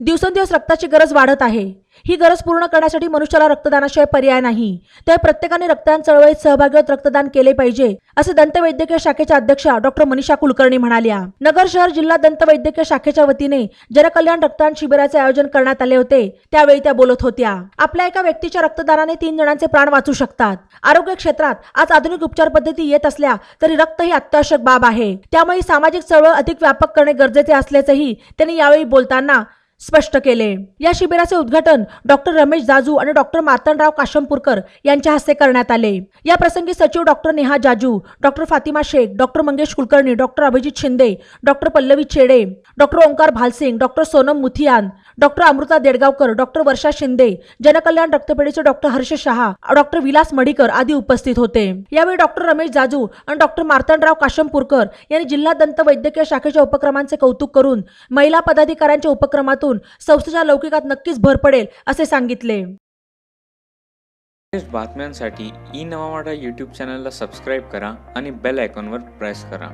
दिवसेंदिवस रक्ताची गरज वाढत आहे. ही गरज पूर्ण करण्यासाठी मनुष्याला रक्तदानाशिवाय पर्याय नाही. त्यामुळे प्रत्येकाने रक्तदान चळवळीत सहभागी होत रक्तदान केले पाहिजे असे दंतवैद्यकीय शाखेच्या अध्यक्षा डॉक्टर मनीषा कुलकर्णी म्हणाल्या. नगर शहर जिल्हा दंतवैद्यकीय शाखेच्या वतीने जनकल्याण रक्तदान शिबिराचे आयोजन करण्यात आले होते. त्यावेळी त्या बोलत होत्या. आपल्या एका व्यक्तीच्या रक्तदानाने तीन जणांचे प्राण वाचू शकतात. आरोग्य क्षेत्रात आज आधुनिक उपचार पद्धती येत असल्या तरी रक्त ही अत्यावश्यक बाब आहे. त्यामुळे सामाजिक चळवळ अधिक व्यापक करणे गरजेचे असल्याचेही त्यांनी यावेळी बोलताना स्पष्ट केले. या शिबिराचे उद्घाटन डॉक्टर रमेश जाजू आणि डॉक्टर मार्तंडराव काशमपूरकर यांच्या हस्ते करण्यात आले. या प्रसंगी सचिव doctor Neha Jaju doctor Fatima Shaikh doctor Mangesh Kulkarni doctor Abhijit Shinde doctor Pallavi Chede doctor Omkar Bhalsing doctor Sonam Muthiyan doctor Amruta Dedgaonkar doctor Varsha Shinde Jankalyan रक्तपेढीचे doctor Harsh Shah doctor Vilas Madikar आदी उपस्थित होते. यावेळी डॉक्टर रमेश जाजू आणि doctor Martandrao काशमपूरकर यांनी जिल्हा दंत वैद्यकीय शाखेच्या उपक्रमांचे कौतुक करून महिला पदाधिकाऱ्यांच्या उपक्रमातून संस्थेच्या लौकिकात नक्कीच भर पडेल असे सांगितले. बातम्यांसाठी ई नवा मराठा यूट्यूब चॅनलला सबस्क्राईब करा आणि बेल आयकॉनवर प्रेस करा.